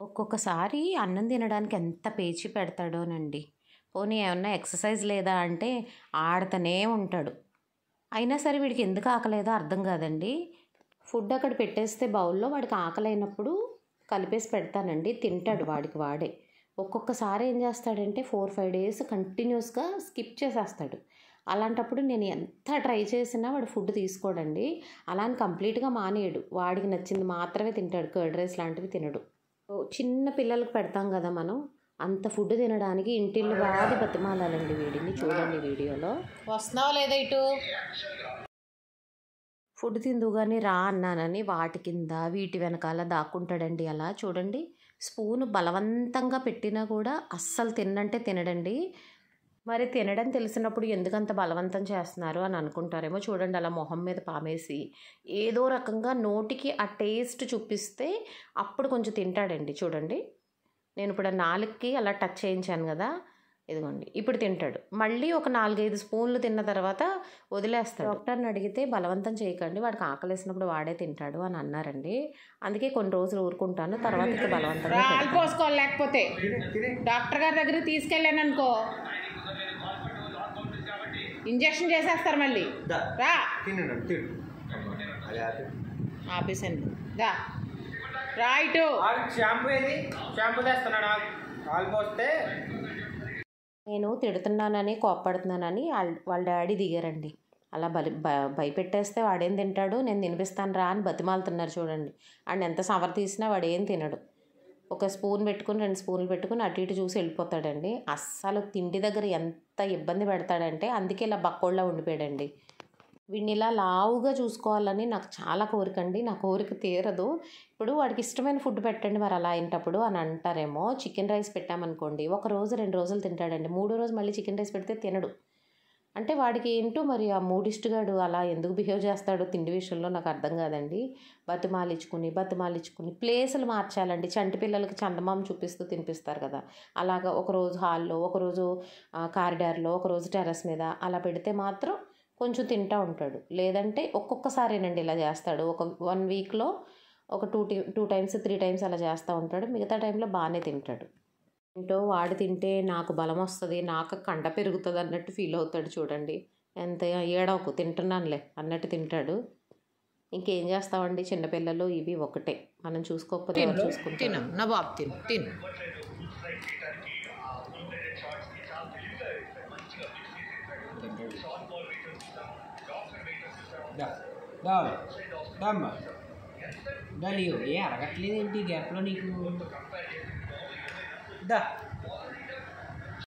ఒక్కొక్కసారి అన్నం తినడానికి ఎంత పేచి పెడతాడోనండి. పోనీ ఏమన్నా ఎక్సర్సైజ్ లేదా అంటే ఆడుతూనే ఉంటాడు. అయినా సరే వీడికి ఎందుకు ఆకలేదో అర్థం కాదండి. ఫుడ్ అక్కడ పెట్టేస్తే బౌల్లో వాడికి ఆకలైనప్పుడు కలిపేసి పెడతానండి. తింటాడు వాడికి వాడే. ఒక్కొక్కసారి ఏం చేస్తాడంటే ఫోర్ ఫైవ్ డేస్ కంటిన్యూస్గా స్కిప్ చేసేస్తాడు. అలాంటప్పుడు నేను ఎంత ట్రై చేసినా వాడు ఫుడ్ తీసుకోడండి. అలా అని కంప్లీట్గా మానేయడు. వాడికి నచ్చింది మాత్రమే తింటాడు. కర్డ్ రైస్ లాంటివి తినడు. చిన్న పిల్లలకు పెడతాం కదా మనం. అంత ఫుడ్ తినడానికి ఇంటిల్లు వాడి బతిమాలాలండి వీడిని చూడండి వీడియోలో. వస్తున్నావా లేదా ఇటు? ఫుడ్ తిందుగాని రా అన్నానని వాటి కింద వీటి వెనకాల దాక్కుంటాడండి అలా. చూడండి స్పూన్ బలవంతంగా పెట్టినా కూడా అస్సలు తిన్నంటే తినడండి. మరి తినడం తెలిసినప్పుడు ఎందుకంత బలవంతం చేస్తున్నారు అని అనుకుంటారేమో చూడండి అలా మొహం మీద పామేసి. ఏదో రకంగా నోటికి ఆ టేస్ట్ చూపిస్తే అప్పుడు కొంచెం తింటాడండి చూడండి. నేను ఇప్పుడు ఆ నాలుగుకి అలా టచ్ చేయించాను కదా ఇదిగోండి ఇప్పుడు తింటాడు. మళ్ళీ ఒక నాలుగైదు స్పూన్లు తిన్న తర్వాత వదిలేస్తాడు. డాక్టర్ని అడిగితే బలవంతం చేయకండి వాడికి ఆకలేసినప్పుడు వాడే తింటాడు అని అన్నారండి. అందుకే కొన్ని రోజులు ఊరుకుంటాను తర్వాత ఇక బలవంతంగా రాళ్ళు పెడతాను. పోసుకోవాలి లేకపోతే. డాక్టర్ గారి దగ్గరికి తీసుకెళ్ళాను అనుకో. ఇంజక్షన్ చేసేస్తారు మళ్ళీ. రా. తిను తిను అదే ఆపి ఆపేసాను దా. రా ఇటు. షాంపూ ఏది? షాంపూ తెస్తున్నాడు నేను తిడుతున్నానని కోప్పడుతున్నానని వాళ్ళ వాళ్ళ డాడీ దిగారండి. అలా బలి భ- భయపెట్టేస్తే వాడేం తింటాడు? నేను తినిపిస్తాను రా అని బతిమాలుతున్నారు చూడండి. అండ్ ఎంత సవర్ తీసినా వాడు ఏం తినడు. ఒక స్పూన్ పెట్టుకుని రెండు స్పూన్లు పెట్టుకుని అటు ఇటు చూసి వెళ్ళిపోతాడండి. అస్సలు తిండి దగ్గర ఎంత ఇబ్బంది పెడతాడంటే అందుకే ఇలా బక్కోళ్ళ ఉండిపోయాడండి. వీడిని ఇలా లావుగా చూసుకోవాలని నాకు చాలా కోరిక అండి. నా కోరిక తీరదు. ఇప్పుడు వాడికి ఇష్టమైన ఫుడ్ పెట్టండి మరి అలా అయినప్పుడు అని అంటారేమో. చికెన్ రైస్ పెట్టామనుకోండి ఒక రోజు రెండు రోజులు తింటాడండి. మూడో రోజు మళ్ళీ చికెన్ రైస్ పెడితే తినడు. అంటే వాడికి ఏంటో మరి ఆ మూడిస్టుగాడు అలా ఎందుకు బిహేవ్ చేస్తాడో తిండి విషయంలో నాకు అర్థం కాదండి. బతిమాలిచ్చుకుని బతిమాలిచ్చుకుని ప్లేసులు మార్చాలండి. చంటి పిల్లలకి చందమామ చూపిస్తూ తినిపిస్తారు కదా. అలాగా ఒకరోజు హాల్లో ఒకరోజు కారిడార్లో ఒకరోజు టెర్రస్ మీద అలా పెడితే మాత్రం కొంచెం తింటా ఉంటాడు. లేదంటే ఒక్కొక్కసారేనండి ఇలా చేస్తాడు. ఒక వన్ వీక్లో ఒక two two times three times అలా చేస్తూ ఉంటాడు. మిగతా టైంలో బాగానే తింటాడు. ఏంటో వాడు తింటే నాకు బలం వస్తుంది నాకు కండ పెరుగుతుంది అన్నట్టు ఫీల్ అవుతాడు చూడండి. ఎంత ఏడవకు తింటున్నానులే అన్నట్టు తింటాడు. ఇంకేం చేస్తామండి చిన్నపిల్లలు ఇవి ఒకటే. మనం చూసుకోకపోతే తిను నా బాబు తిను తిను. ఏ అరగట్లేదు ఏంటి గ్యాప్లో నీకు? Да.